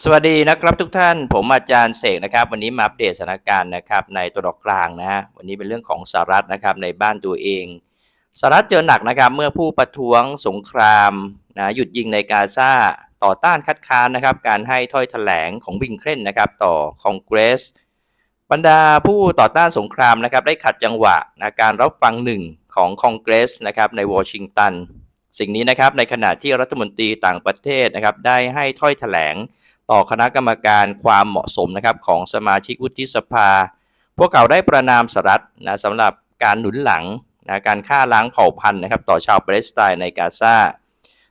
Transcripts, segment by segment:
สวัสดีนะครับทุกท่านผมอาจารย์เสกนะครับ วันนี้มาอัปเดตสถานการณ์นะครับในตัวดอกกลางนะฮะวันนี้เป็นเรื่องของสหรัฐนะครับในบ้านตัวเองสหรัฐเจอหนักนะครับเมื่อผู้ประท้วงสงครามนะหยุดยิงในกาซาต่อต้านคัดค้านนะครับ การให้ถ้อยแถลงของวิงเครนนะครับต่อคองเกรส บรรดาผู้ต่อต้านสงครามนะครับได้ขัดจังหวะนะการรับฟังหนึ่งของคองเกรสนะครับในวอชิงตันสิ่งนี้นะครับในขณะที่รัฐมนตรีต่างประเทศนะครับได้ให้ถ้อยแถลง ต่อคณะกรรมการความเหมาะสมนะครับของสมาชิกวุฒิสภา พวกเขาได้ประนามสหรัฐนะสำหรับการหนุนหลังนะการฆ่าล้างเผ่าพันธุ์นะครับต่อชาวปาเลสไตน์ในกาซา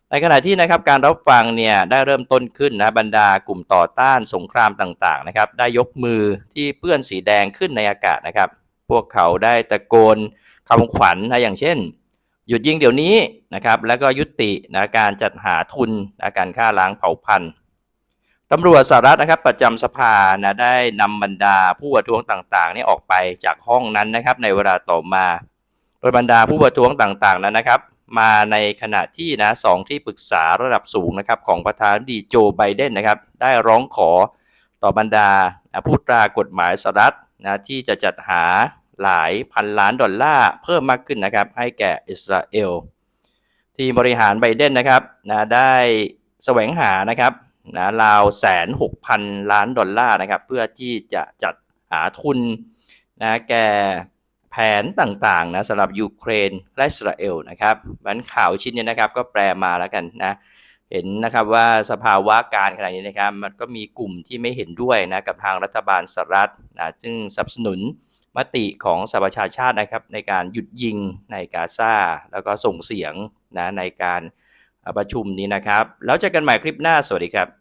ในขณะที่นะครับการรับฟังเนี่ยได้เริ่มต้นขึ้นนะบรรดากลุ่มต่อต้านสงครามต่างๆนะครับได้ยกมือที่เปื้อนสีแดงขึ้นในอากาศนะครับ พวกเขาได้ตะโกนคำขวัญนะอย่างเช่น หยุดยิงเดี๋ยวนี้นะครับแล้วก็ยุตินะการจัดหาทุนนะการฆ่าล้างเผ่าพันธุ์ ตำรวจสหรัฐนะครับประจำสภานะได้นำบรรดาผู้ประท้วงต่างๆนี่ออกไปจากห้องนั้นนะครับในเวลาต่อมา โดยบรรดาผู้ประท้วงต่างๆนั้นนะครับ มาในขณะที่นะสองที่ปรึกษาระดับสูงนะครับของประธานาธิบดีโจไบเดนนะครับได้ร้องขอต่อบรรดาผู้ตรากฎหมายสหรัฐนะที่จะจัดหาหลายพันล้านดอลลาร์เพิ่มมากขึ้นนะครับให้แก่อิสราเอล ทีมบริหารไบเดนนะครับนะได้แสวงหานะครับ นะราวแสนหกพันล้านดอลลาร์นะครับเพื่อที่จะจัดหาทุนนะแก่แผนต่างๆนะสำหรับยูเครนและอิสราเอลนะครับมันข่าวชิ้นนี้นะครับก็แปลมาแล้วกันนะเห็นนะครับว่าสภาวะการขณะนี้นะครับมันก็มีกลุ่มที่ไม่เห็นด้วยนะกับทางรัฐบาลสหรัฐนะซึ่งสนับสนุนมติของสหประชาชาตินะครับในการหยุดยิงในกาซาแล้วก็ส่งเสียงนะในการ ประชุมนี้นะครับ แล้วเจอกันใหม่คลิปหน้าสวัสดีครับ